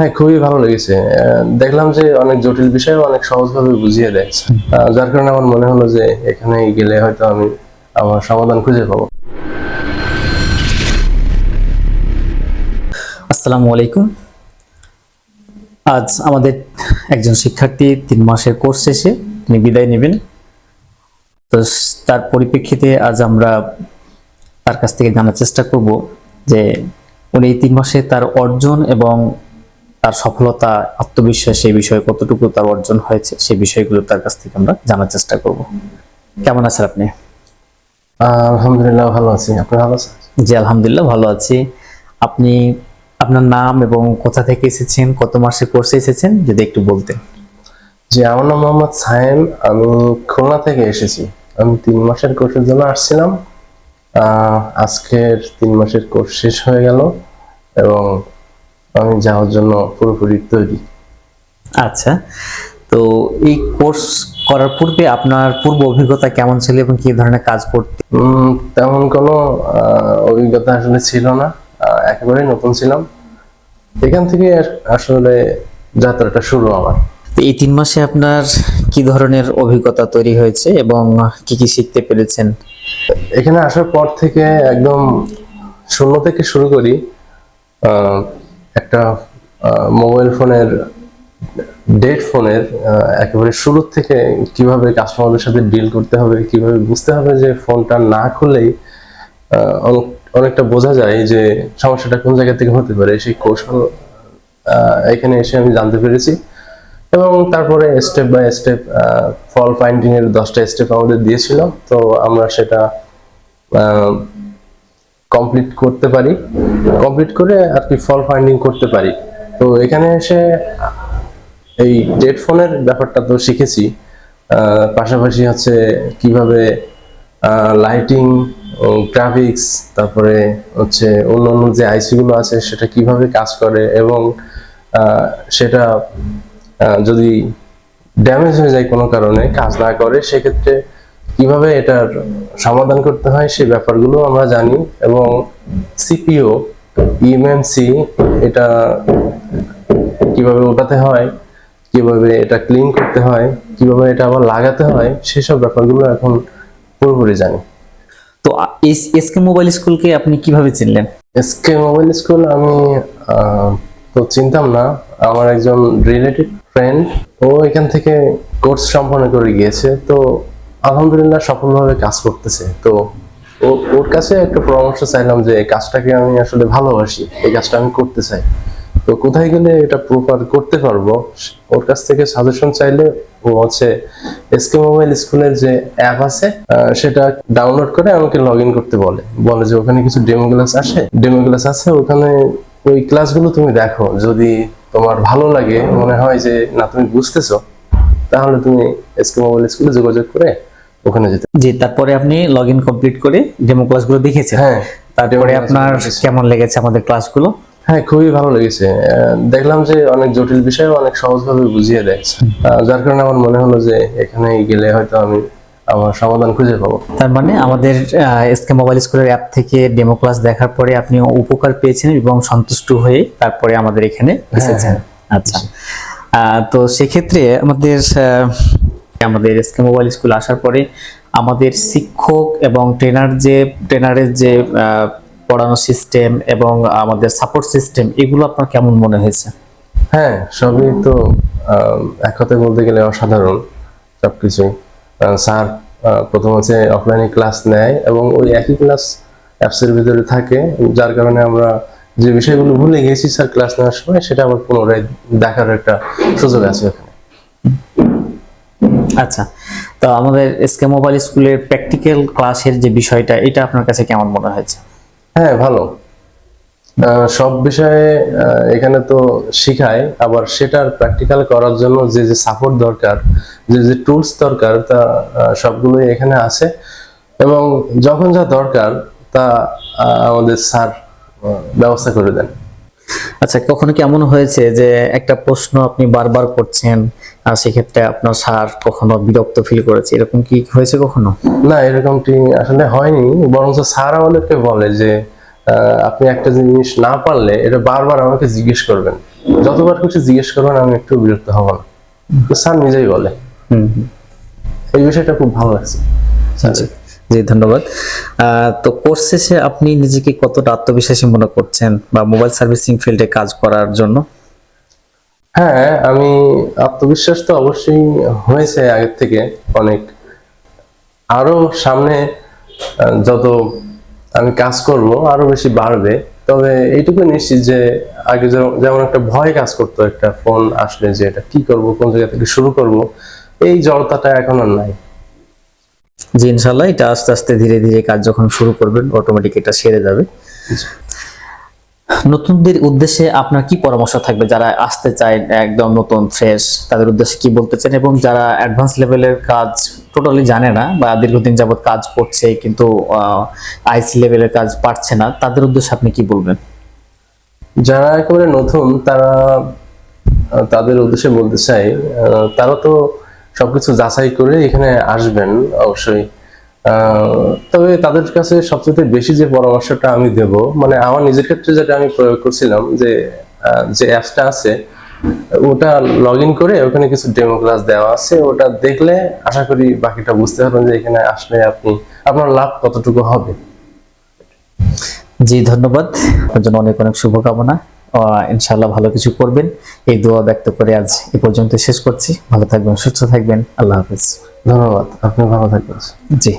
হ্যাঁ খুবই ভালো লেগেছে। দেখলাম যে অনেক জটিল বিষয় অনেক সহজভাবে বুঝিয়ে দেয়। যার কারণে আমার মনে হলো যে এখানে গেলে হয়তো আমি আমার সমাধান খুঁজে পাবো। আসসালামু আলাইকুম। আজ আমাদের একজন শিক্ষার্থী তিন মাসের কোর্স শেষে তিনি বিদায় নেবেন। তো তার পরিপ্রেক্ষিতে আজ আমরা তার কাছ থেকে জানার চেষ্টা করব যে উনি এই তিন মাসে তার অর্জন এবং তার সফলতা আত্মবিশ্বাস সেই বিষয়ে কতটুকু তার অর্জন হয়েছে সেই বিষয়গুলো তার কাছ থেকে আমরা জানার চেষ্টা করব। কেমন আছেন আপনি? আলহামদুলিল্লাহ ভালো আছি। আপনি ভালো আছেন? জি আলহামদুলিল্লাহ ভালো আছি। আপনি আপনার নাম এবং কোথা থেকে এসেছেন কত মাসে কোর্সে এসেছেন যদি একটু বলতেন। জি আমার নাম মোহাম্মদ সায়েম আমি খুলনা থেকে এসেছি। আমি তিন মাসের কোর্সের জন্য আসছিলাম। আহ, আজকের তিন মাসের কোর্স শেষ হয়ে গেল এবং আমি যাওয়ার জন্য পুরোপুরি তৈরি। আচ্ছা তো এই কোর্স করার পূর্বে আপনার পূর্ব অভিজ্ঞতা কেমন ছিল এবং কি ধরনের কাজ করতে তেমন কোনো অভিজ্ঞতা আসলে ছিল না। একেবারেই নতুন ছিলাম। এখান থেকে আস- আসলে যাত্রাটা শুরু আমার। এই তিন মাসে আপনার কি ধরনের অভিজ্ঞতা তৈরি হয়েছে এবং কি কি শিখতে পেরেছেন? এখানে আসার পর থেকে একদম শূন্য থেকে শুরু করি। আহ, একটা মোবাইল ফোনের ডেট ফোনের একেবারে শুরু থেকে কীভাবে কাস্টমারদের সাথে ডিল করতে হবে, কীভাবে বুঝতে হবে যে ফোনটা না অনেক, অনেকটা বোঝা যায় যে সমস্যাটা কোন জায়গা থেকে হতে পারে। সেই কৌশল এখানে এসে আমি জানতে পেরেছি এবং তারপরে step by step fault finding এর দশটা স্টেপ আমাদের দিয়েছিল। তো আমরা সেটা কমপ্লিট করতে পারি। কমপ্লিট করে আর কি ফল ফাইন্ডিং করতে পারি। তো এখানে এসে এই ডেড ফোনের ব্যাপারটা তো শিখেছি। পাশাপাশি হচ্ছে কীভাবে লাইটিং গ্রাফিক্স তারপরে হচ্ছে অন্য অন্য যে আইসি গুলো আছে সেটা কীভাবে কাজ করে এবং সেটা যদি ড্যামেজ হয়ে যায় কোনো কারণে কাজ না করে, সেক্ষেত্রে কীভাবে এটার সমাধান করতে হয় সেই ব্যাপারগুলো আমরা জানি এবং সিপিও ইএমএমসি এটা কীভাবে ওঠাতে হয় কীভাবে এটা ক্লিন করতে হয় কীভাবে এটা আবার লাগাতে হয় সেসব ব্যাপারগুলো এখন পুরোপুরি জানি। তো এসকে মোবাইল স্কুলকে আপনি কীভাবে চিনলেন? এসকে মোবাইল স্কুল আমি তো চিনতাম না। আমার একজন রিলেটিভ ফ্রেন্ড ও এখান থেকে কোর্স সম্পন্ন করে গিয়েছে। তো আলহামদুলিল্লাহ সফলভাবে কাজ করতেছে। তো ওর কাছে একটা পরামর্শ চাইলাম যে কাজটাকে আমি আসলে ভালোবাসি, এই কাজটা আমি করতে চাই। তো কোথায় গেলে এটা প্রপার করতে পারব? ওর কাছ থেকে সাজেশন চাইলে ও হচ্ছে এসকে মোবাইল স্কুলের যে অ্যাপ আছে সেটা ডাউনলোড করে আমাকে লগ করতে বলে। বলে যে, ওখানে কিছু ডেমো ক্লাস আসে ডেমো ক্লাস আছে, ওখানে ওই ক্লাসগুলো তুমি দেখো। যদি তোমার ভালো লাগে, মনে হয় যে, না, তুমি বুঝতেছো, তাহলে তুমি এসকে মোবাইল স্কুলে যোগাযোগ করে ওখানে যেতে জি তারপরে আপনি লগ ইন কমপ্লিট করে ডেমো ক্লাসগুলো দেখেছেন। হ্যাঁ তারপরে আপনার কেমন লেগেছে আমাদের ক্লাসগুলো হ্যাঁ খুবই ভালো লেগেছে। দেখলাম যে অনেক জটিল বিষয় অনেক সহজভাবে বুঝিয়ে দেয়। যার কারণে আমার মনে হলো যে এখানে গেলে হয়তো আমি আমার সমাধান খুঁজে পাবো। তার মানে আমাদের এসকে মোবাইল স্কুলের অ্যাপ থেকে ডেমো ক্লাস দেখার পরে আপনি উপকার পেয়েছেন এবং সন্তুষ্ট হয়ে তারপরে আমাদের এখানে এসেছেন। আচ্ছা। আহ, তো সেক্ষেত্রে আমাদের আমাদের এসকে মোবাইল স্কুল আসার পরে আমাদের শিক্ষক এবং ট্রেনার যে ট্রেনারের যে পড়ানো সিস্টেম এবং আমাদের সাপোর্ট সিস্টেম এগুলো আপনার কেমন মনে হয়েছে? হ্যাঁ সবই তো এক কথায় বলতে গেলে অসাধারণ সবকিছুই আহ, স্যার প্রথম হচ্ছে অফলাইনে ক্লাস নেয় এবং ওই একই ক্লাস অ্যাপসের ভিতরে থাকে যার কারণে আমরা যে বিষয়গুলো ভুলে গেছি স্যার ক্লাস নেওয়ার সময় সেটা আবার পুনরায় দেখার একটা সুযোগ আছে ওখানে আচ্ছা তো আমাদের এসকে মোবাইল স্কুলের প্র্যাকটিক্যাল ক্লাসের যে বিষয়টা, এটা আপনার কাছে কেমন মনে হয়েছে? হ্যাঁ ভালো। সব বিষয়ে এখানে তো শিখায় আবার সেটার প্র্যাকটিক্যাল করার জন্য যে যে সাপোর্ট দরকার, যে যে টুলস দরকার, তা সবগুলোই এখানে আছে। এবং যখন যা দরকার, তা আমাদের স্যার ব্যবস্থা করে দেন। আচ্ছা কখনো কি এমন হয়েছে যে একটা প্রশ্ন আপনি বারবার করছেন আর সেক্ষেত্রে আপনার স্যার কখনো বিরক্ত ফিল করেছে? এরকম কি হয়েছে কখনো? না এরকমটি আসলে হয়নি। বরঞ্চ স্যার আমাদেরকে বলে যে আপনি একটা জিনিস না পারলে এটা বারবার আমাকে জিজ্ঞেস করবেন। যতবার কিছু জিজ্ঞেস করবেন আমি একটু বিরক্ত হব না। স্যার নিজেই বলে। হুম। এই বিষয়টা খুব ভালো লাগছে। জি, ধন্যবাদ। তো কোর্স শেষে আপনি নিজেকে কতটা আত্মবিশ্বাসী মনে করছেন বা মোবাইল সার্ভিসিং ফিল্ডে কাজ করার জন্য? হ্যাঁ আমি আত্মবিশ্বাস তো অবশ্যই হয়েছে আগের থেকে অনেক। আরও সামনে যত আমি কাজ করব, আরও বেশি বাড়বে। তবে এইটুকু নিশ্চিত যে আগে যেমন একটা ভয় কাজ করতো, একটা ফোন আসলে যে এটা কি করব, কোন জায়গা থেকে শুরু করব, এই জড়তাটা এখন আর নাই। জি ইনশাল্লাহ এটা আস্তে আস্তে ধীরে ধীরে কাজ যখন শুরু করবেন অটোমেটিক এটা সেরে যাবে। নতুনদের উদ্দেশ্যে আপনার কি পরামর্শ থাকবে? যারা আসতে চায় একদম নতুন ফ্রেশ তাদের উদ্দেশ্যে কি বলতে চান? এবং যারা অ্যাডভান্স লেভেলের কাজ টোটালি জানে না বা দীর্ঘদিন যাবত কাজ করছে কিন্তু আইসি লেভেলের কাজ পারছে না, তাদের উদ্দেশ্যে আপনি কি বলবেন? যারা একেবারে নতুন, তারা তাদের উদ্দেশ্যে বলতে চাই তারা তো সবকিছু যাচাই করে এখানে আসবেন অবশ্যই। তবে তাদের কাছে সবচেয়ে বেশি যে পরামর্শটা আমি দেব মানে আমার নিজের ক্ষেত্রে যেটা আমি প্রয়োগ করছিলাম যে যে অ্যাপসটা আছে, ওটা লগ করে ওখানে কিছু ডেমো ক্লাস দেওয়া আছে, ওটা দেখলে আশা করি বাকিটা বুঝতে পারবেন যে এখানে আসলে আপনি, আপনার লাভ কতটুকু হবে। জি, ধন্যবাদ। আপনার জন্য অনেক অনেক শুভকামনা। আহ, ইনশাআল্লাহ ভালো কিছু করবেন। এই দোয়া ব্যক্ত করে আজ এ পর্যন্ত শেষ করছি। ভালো থাকবেন সুস্থ থাকবেন। আল্লাহ হাফিজ। ধন্যবাদ। আপনি ভালো থাকবেন। জি।